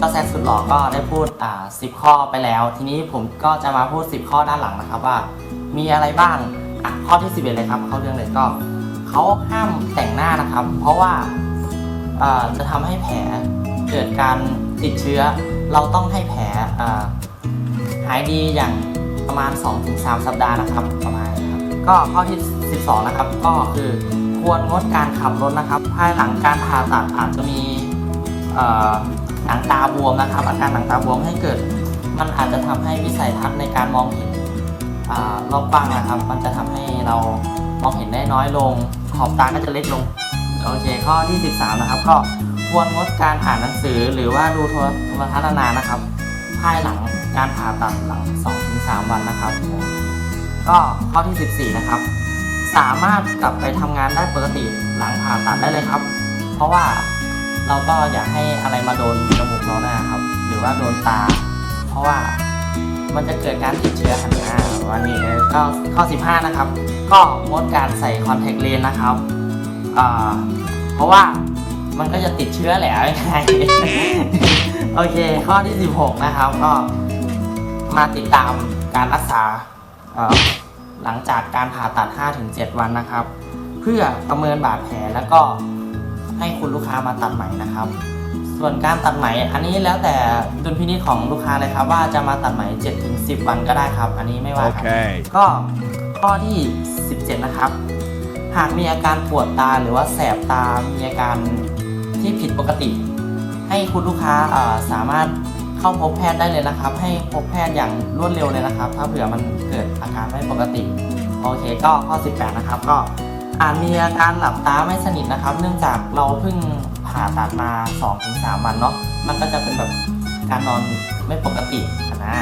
เจ้าแซกสุดหล่อก็ได้พูดอ่าสิบข้อไปแล้ว ทีนี้ผมก็จะมาพูด 10 ข้อด้านหลังนะครับว่า มีอะไรบ้างอะข้อที่11เลยครับเข้าเรื่องเลยก็เขาห้ามแต่งหน้านะครับ เพราะว่าอ่าจะทำให้แผลเกิดการติดเชื้อ เราต้องให้แผลอ่าหายดีอย่างประมาณ 2-3 สัปดาห์นะครับประมาณนะครับก็ข้อที่ 12 นะครับ ก็คือควรงดการขับรถนะครับ ภายหลังการผ่าตัดอาจจะมีเอ่อ หนังตาบวมนะครับ อาการหนังตาบวมให้เกิด มันอาจจะทำให้วิสัยทัศน์ในการมองเห็นรอบกว้างนะครับ มันจะทำให้เรามองเห็นได้น้อยลง ขอบตาก็จะเล็กลง โอเค ข้อที่ 13 นะครับ ก็ควรงดการอ่านหนังสือหรือว่าดูโทรโทรทัศน์นานๆนะครับภายหลังการผ่าตัดหลัง 2-3 วันนะครับ ก็ข้อที่ 14 นะครับ สามารถกลับไปทำงานได้ปกติหลังผ่าตัดได้เลยครับ เพราะว่า เราก็อยากให้อะไรมาโดนจมูกเราหน้าครับ หรือว่าโดนตา เพราะว่ามันจะเกิดการติดเชื้อหันหน้าวันนี้ก็ข้อ 15 นะครับ ก็งดการใส่คอนแทคเลนส์นะครับเพราะว่ามันก็จะติดเชื้อแหละง่ายๆโอเค ข้อที่ 16 นะครับ ก็มาติดตามการรักษาหลังจากการผ่าตัด 5-7 วันนะครับ เพื่อประเมินบาดแผลแล้วก็ ให้คุณลูกค้ามาตัดใหม่นะครับ ส่วนการตัดไหมอันนี้แล้วแต่ดุลพินิจของลูกค้าเลยครับ ว่าจะมาตัดไหม7ถึง10 วันก็ได้ครับ อันนี้ไม่ว่ากัน Okay. ก็ข้อที่ 17 นะครับ หากมีอาการปวดตาหรือว่าแสบตา มีอาการที่ผิดปกติ ให้คุณลูกค้าอ่าสามารถเข้าพบแพทย์ได้เลยนะครับ ให้พบแพทย์อย่างรวดเร็วเลยนะครับ ถ้าเผื่อมันเกิดอาการไม่ปกติ โอเคก็ข้อ 18 นะครับ ก็ อาจมีอาการหลับตาไม่สนิทนะครับ เนื่องจากเราเพิ่งผ่าตัดมา 2-3 วันเนาะมันก็จะเป็นแบบการนอนไม่ปกตินะ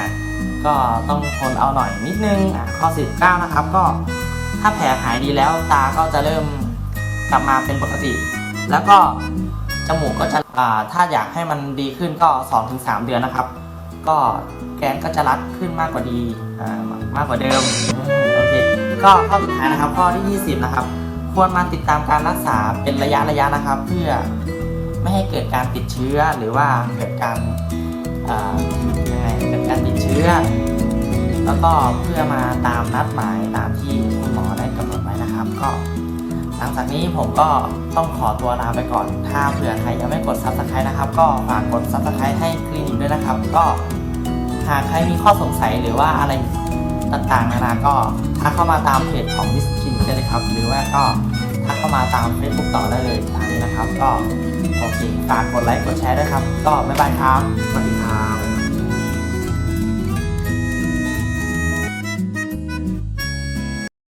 ก็ต้องทนเอาหน่อยนิดนึงอะข้อ19นะครับก็ถ้าแผลหายดีแล้วตาก็จะเริ่มกลับมาเป็นปกติ แล้วก็จมูกก็จะถ้าอยากให้มันดีขึ้นก็ 2-3 เดือนนะครับ ก็แกนก็จะรัดขึ้นมากกว่าดีมากกว่าเดิมอืมโอเคก็ข้อสุดท้ายนะครับข้อที่ 20 นะครับ ควรมาติดตามการรักษาเป็นระยะระยะนะครับ เพื่อไม่ให้เกิดการติดเชื้อหรือว่าเกิดการยังไงเกิดการติดเชื้อ แล้วก็เพื่อมาตามนัดหมายตามที่คุณหมอได้กำหนดไว้นะครับ ก็หลังจากนี้ผมก็ต้องขอตัวลาไปก่อน ถ้าเผื่อใครยังไม่กด subscribe นะครับ ก็ฝากกด subscribe ให้คลินิกด้วยนะครับ ก็หากใครมีข้อสงสัยหรือว่าอะไร ต่างๆนานาก็ทักเข้ามาตามเพจของมิสคินได้เลยครับ หรือว่าก็ทักเข้ามาตาม Facebook ต่อได้เลยทางนี้นะครับ ก็โอเคฝากกดไลค์กดแชร์ด้วยครับ ก็บ๊ายบายครับสวัสดีครับ